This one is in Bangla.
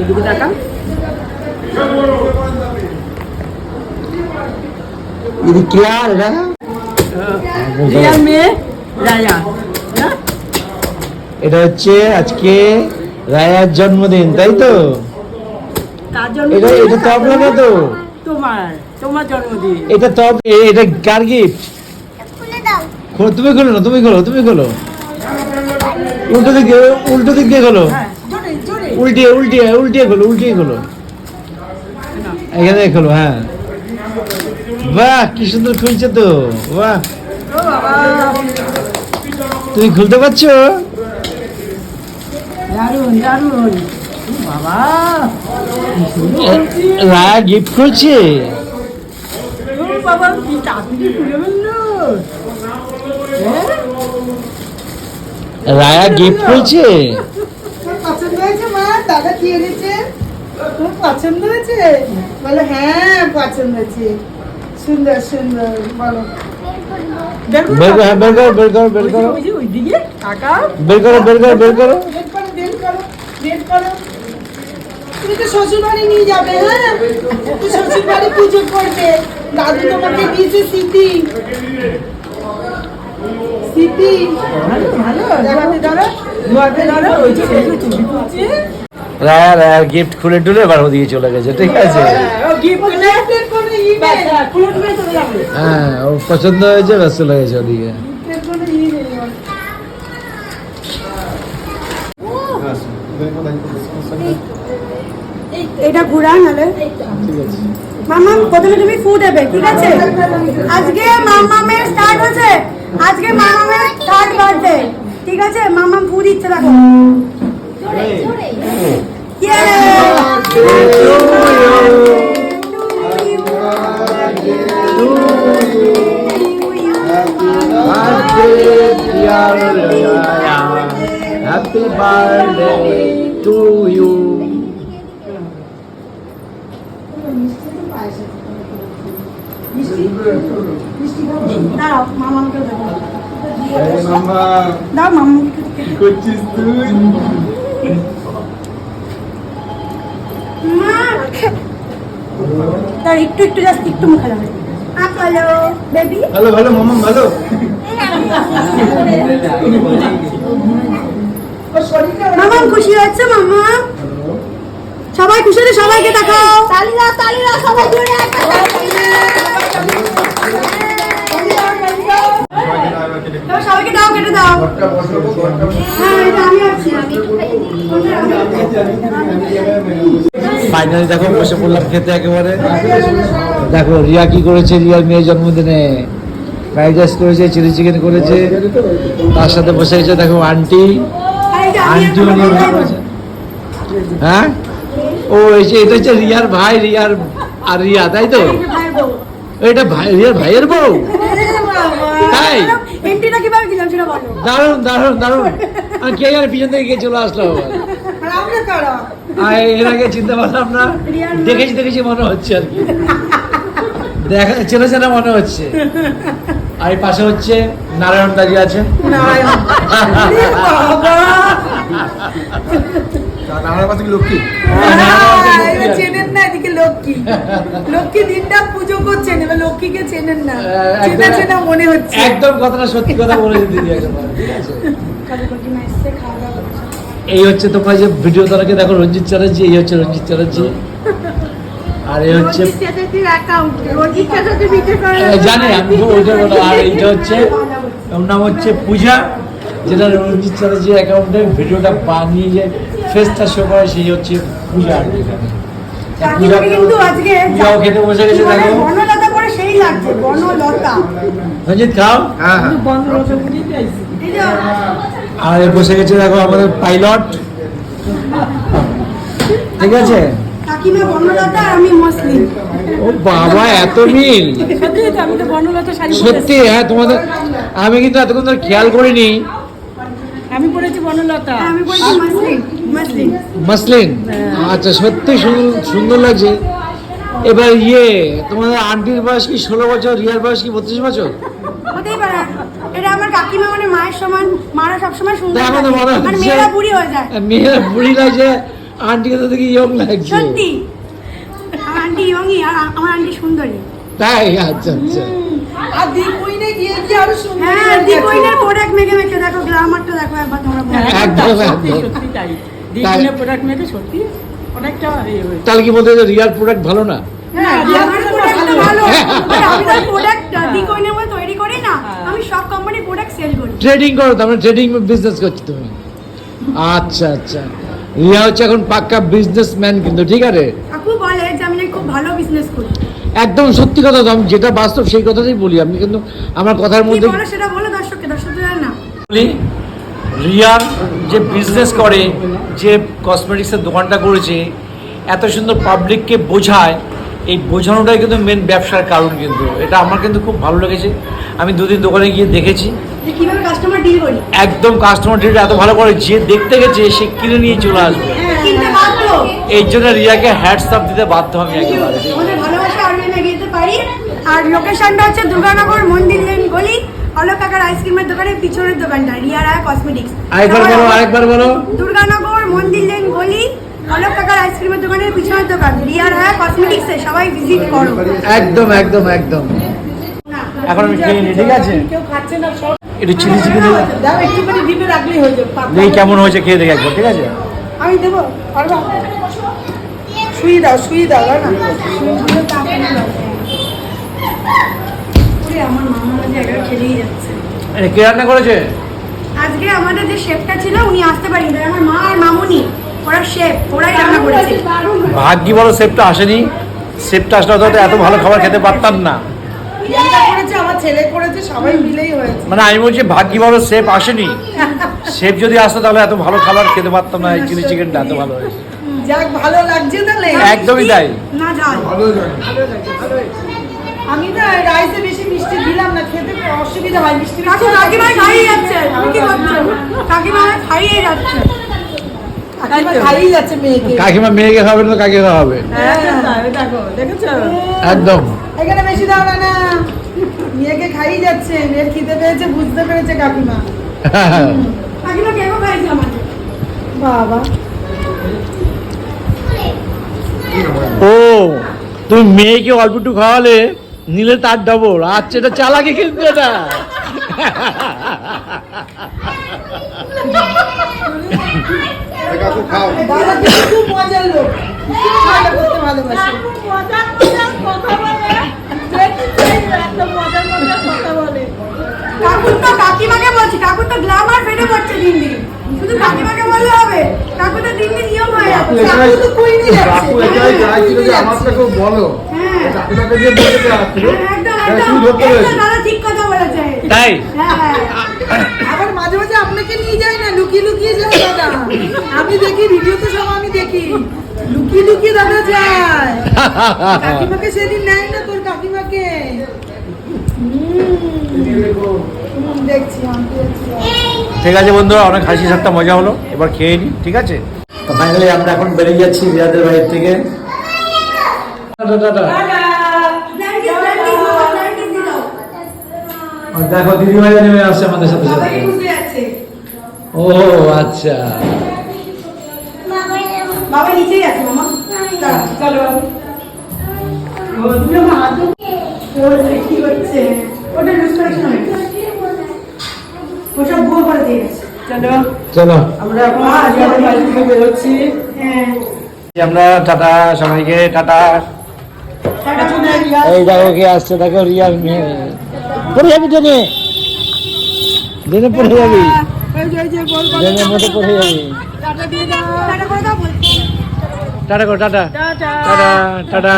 এদিকে টাকা দিদি কে আর এটা রিয়ার মেয়ে রায়া। এটা হচ্ছে আজকে রায়ার জন্মদিন তাই তো? এটা এটা তো আপনার না তো? তোমার তোমার জন্মদিন। এটা তো এটা কার গিফট তুমি খোলো না তুমি খোলো তুমি খোলো। উল্টো দিক দিয়ে উল্টো দিক খোলো। হ্যাঁ। উল্টিয়ে উল্টিয়ে উল্টিয়ে খোলো উল্টিয়ে খোলো এখানে খোলো হ্যাঁ। বাহ কি সুন্দর খুলছে তো বাহ। তুমি খুলতে পারছ? দারুণ দারুণ বাবা গিফট খুলছে? ও বাবা কি তাড়াতাড়ি খুলে ফেলল। হ্যাঁ? রায়া গিফট খুলছে তোর পছন্দ হয়েছে মা দাদা কি এনেছে? তোর পছন্দ হয়েছে? বলো হ্যাঁ পছন্দ হয়েছে। সুন্দর সুন্দর বলো। বের করো বের করো বের করো বের করো ওইদিকে টাকা। বের করো বের করো বের করো। বের করো বের করো বের করো। তুমি তো শ্বশুর বাড়ি নিয়ে যাবে হ্যাঁ? তুই শ্বশুর বাড়ি পুজো করবে। দাদু তোমাকে দিয়েছে স্মৃতি স্মৃতি ভালো ভালো। ধরো ওই যে ওই যে চুরি করছে রায়া রায়ার গিফট খুলে টুলে এবার ওদিকে চলে গেছে ঠিক আছে। হ্যাঁ, যাবে। হ্যাঁ ও পছন্দ হয়েছে ব্যাস চলে গেছে ওদিকে। এটা ঘুরা নালে। মামা প্রথমে তুমি ফু দেবে ঠিক আছে? আজকে মামামের স্টার্ট হচ্ছে আজকে মামামের থার্ড বার্থডে ঠিক আছে? মামাম ফু দিচ্ছে দেখো। Yay! Happy birthday to you দাঁড়াও মামামকে দেবো দাও মামামকে মা দাঁড়া একটু একটু জাস্ট একটু মুখে লাগবে। Hello baby? ভালো ভালো মামা ভালো? মামা খুশি হচ্ছে মামা? সবাই খুশি হলে সবাইকে দেখাও। তালিরা তালিরা সবাই জুড়ে সবাইকে দাও কেটে দাও। হ্যাঁ আমি আছি ফাইনালি দেখো বসে পড়লাম খেতে একেবারে। দেখো রিয়া কি করেছে? রিয়ার মেয়ের জন্মদিনে ফ্রাইড রাইস করেছে চিলি চিকেন করেছে। তার সাথে বসে গেছে দেখো আন্টি। আর আন্টি হ্যাঁ? ও এই যে এটা হচ্ছে রিয়ার ভাই রিয়ার আর রিয়া তাই তো? এটা ভাই রিয়ার ভাইয়ের বউ? তাই? দারুণ দারুণ দারুণ। আর কে জানে পিছন থেকে কে চলে আসলো আবার? আর এর আগে চিনতে পারলাম না দেখেছি দেখেছি মনে হচ্ছে আর কি। দেখা চেনা চেনা মনে হচ্ছে। আর পাশে হচ্ছে নারায়ণ দাঁড়িয়ে আছে হ্যাঁ, এবার চেনেন না এদিকে লক্ষ্মী। লক্ষ্মী দিনটা পুজো করছেন এবার লক্ষ্মীকে চেনেন না। চেনা চেনা মনে হচ্ছে। একদম কথাটা সত্যি কথা বলে দিদি ঠিক আছে? এই হচ্ছে তোমরা যে ভিডিও তারাকে দেখো রঞ্জিত চ্যাটার্জি এই হচ্ছে রঞ্জিত চ্যাটার্জি। আর এই হচ্ছে চ্যাটার্জি জানি আমি তো ওইটা বলো আর এইটা হচ্ছে ওর নাম হচ্ছে পূজা যেটা রঞ্জিত চ্যাটার্জির অ্যাকাউন্টে ভিডিওটা বানিয়ে যে ফেসটা শো করে সেই হচ্ছে পূজা আর কি এখানে। তা পূজা কিন্তু আজকে পূজাও খেতে বসে গেছে দেখো। বনলতা লাগছে বনলতা। রঞ্জিত খাও। দিয়েছি এই আর বসে গেছে দেখো আমাদের পাইলট। ঠিক আছে? কাকিমা বনলতা আর আমি মুসলিম। ও বাবা এত মিল। সত্যি আমি তো বর্ণলতা শাড়ি সত্যি হ্যাঁ তোমাদের আমি কিন্তু এতক্ষণ ধরে খেয়াল করিনি। আমি মুসলিম মুসলিম। মাসলিন আচ্ছা সত্যি সুন্দর- সুন্দর লাগছে। এবার ইয়ে তোমাদের আন্টির বয়স কি ষোলো বছর রিয়ার বয়স কি বত্রিশ বছর? হতেই পারে। এটা আমার কাকিমা মানে মায়ের সমান মারা সবসময় সুন্দর তাই আমাদের মনে হচ্ছে মেয়েরা বুড়ি হয়ে যায়। মেয়েরা বুড়ি লাগছে আন্টিকে তো দেখি ইয়ং লাগছে। সত্যি। আমার আন্টি ইয়ংই আর আমার আন্টি সুন্দরী। তাই? আচ্ছা আচ্ছা। আর দি গিয়ে গিয়ে আরও সুন্দর হ্যাঁ হয়ে প্রোডাক্ট মেখে মেখে দেখো গ্লামারটা দেখো একবার তোমরা একদম, সত্যি একদম। সত্যি তাই। দ্বিগুণে প্রোডাক্ট মেয়েটা সত্যি অনেকটা ইয়ে তাহলে কি বলতে রিয়াল প্রোডাক্ট ভালো না? হ্যাঁ, ভালো। আমি প্রোডাক্ট দি কোইনের তৈরি করি না। আমি সব কোম্পানির প্রোডাক্ট সেল করি। ট্রেডিং করো তার মানে ট্রেডিং বিজনেস করছ তুমি। আচ্ছা আচ্ছা। রিয়া হচ্ছে এখন পাক্কা বিজনেসম্যান কিন্তু ঠিক আছে? কাকু বলে যে আমি খুব ভালো বিজনেস করি। একদম সত্যি কথা তো আমি যেটা বাস্তব সেই কথাটাই বলি। আমি কিন্তু আমার কথার মধ্যে সেটা বলো দর্শককে দর্শক তো না। বলি রিয়ার যে বিজনেস করে যে কসমেটিক্সের দোকানটা করেছে এত সুন্দর পাবলিককে বোঝায় এই বোঝানোটাই কিন্তু মেন ব্যবসার কারণ কিন্তু। এটা আমার কিন্তু খুব ভালো লেগেছে। আমি দুদিন দোকানে গিয়ে দেখেছি। একদম কাস্টমার ডিল এত ভালো করে যে দেখতে গেছে সে কিনে নিয়ে চলে আসবে। এই জন্য রিয়াকে হ্যাটস আপ দিতে বাধ্য আমি একেবারে। আরও লোকেশনটা হচ্ছে দুর্গানগর মন্দির গলি। অলোক কাকার আইসক্রিমের দোকানের পিছনের দোকানটা রিয়া রায় কসমেটিক্স আরেকবার বলো আরেকবার বলো। দুর্গানগর মন্দির লেন গলি অলোক কাকার আইসক্রিমের দোকানের পিছনের দোকান রিয়া রায় কসমেটিক্সে সবাই ভিজিট করো। একদম একদম একদম। এখন আমি খেয়ে নিই ঠিক আছে? কেউ খাচ্ছে না সব একটু চিলি চিকেন দাও একটুখানি ডিপে রাখলেই হয়ে যাবে। দেখি কেমন হয়েছে খেয়ে দেখে একবার ঠিক আছে? আমি দেবো পারবা? শুয়ে দাও শুয়ে দাও না? ওরে, আমার মামা। একবার খেলেই যাচ্ছে। এটা কে রান্না করেছে? আজকে আমাদের যে শেফটা ছিল উনি আসতে পারেনি। তাই আমার মা আর মামুনি ওরা শেফ ওরাই রান্না করেছে। ভাগ্যি বড় সেপটা আসেনি। সেপটা আসলে হয়তো এত ভালো খাবার খেতে পারতাম না। প্রিয়াঙ্কা করেছে আমার ছেলে করেছে সবাই মিলেই হয়েছে। মানে আমি বলছি ভাগ্যি বড় সেপ আসেনি। সেপ যদি আসতো তাহলে এত ভালো খাবার খেতে পারতাম না চিলি চিকেনটা এত ভালো হয়েছে। যাক ভালো লাগছে তাহলে। একদমই তাই। না যাই। আমি না রাইসে বেশি মিষ্টি দিলাম না খেতে অসুবিধা হয় মিষ্টি কাকু কাকিমায় খাইয়ে যাচ্ছে তুমি কি করছ? কাকিমায় খাইয়ে যাচ্ছে। কাকিমা খাইয়ে যাচ্ছে মেয়েকে। কাকিমা মেয়েকে খাবে না কাকে খাওয়াবে? হ্যাঁ একদম। এখানে বেশি দাও না না। মেয়েকে খাইয়ে যাচ্ছে মেয়ের খিদে পেয়েছে বুঝতে পেরেছে কাকিমা। কাকিমা কেন খাইছে আমাকে? বাবা। ও তুমি মেয়েকে অল্প একটু খাওয়ালে নিলে তার ডবল আচ্ছা এটা চালাকি কিন্তু এটা। কাকুর তো কাকিমাকে বলছি কাকুর তো গ্লামার ফেটে পড়ছে দিন দিন শুধু কাকিমাকে বললে হবে? কাকু তো দিন দিন ইয়ং হয়ে যাচ্ছে কাকু তো কুইনে কাকু এটাই চাইছিল যে আমারটা খুব বলো। হ্যাঁ। হ্যাঁ, তাই হ্যাঁ আবার মাঝে মাঝে আপনাকে নিয়ে যায় না লুকিয়ে লুকিয়ে যায় দাদা। আমি দেখি ভিডিওতে সব আমি দেখি। লুকিয়ে লুকিয়ে দাদা যায়। কাকিমাকে সেদিন নেয় না তোর কাকিমাকে। ঠিক আছে বন্ধুরা অনেক হাসি ঠাট্টা মজা হলো। এবার খেয়ে নি ঠিক আছে? তো ফাইনালি আমরা এখন বেরিয়ে যাচ্ছি রিয়াদের বাড়ির থেকে। দেখো দিদি। ভাই নেমে আসছে আমাদের সাথে সাথে। ও আচ্ছা। বাবা নিচেই আছে মামা। চলো। ও, দুটো মা, দু- ওর কি হচ্ছে? ওটা লুজ করেছিল নাকি? ওসব ভুয়ো করে দিয়ে গেছে। চলো। চলো। আমরা এখন আমাদের বাড়ি থেকে বেরোচ্ছি। হ্যাঁ। আমরা টাটা সবাইকে টাটা। এই দেখো কে আসছে, দেখো রিয়ার মেয়ে। পড়ে যাবি ট্রেনে ট্রেনে পড়ে যাবি। ট্রেনের মধ্যে পড়ে যাবি। টাটা করে টাটা টাটা। Tata tata.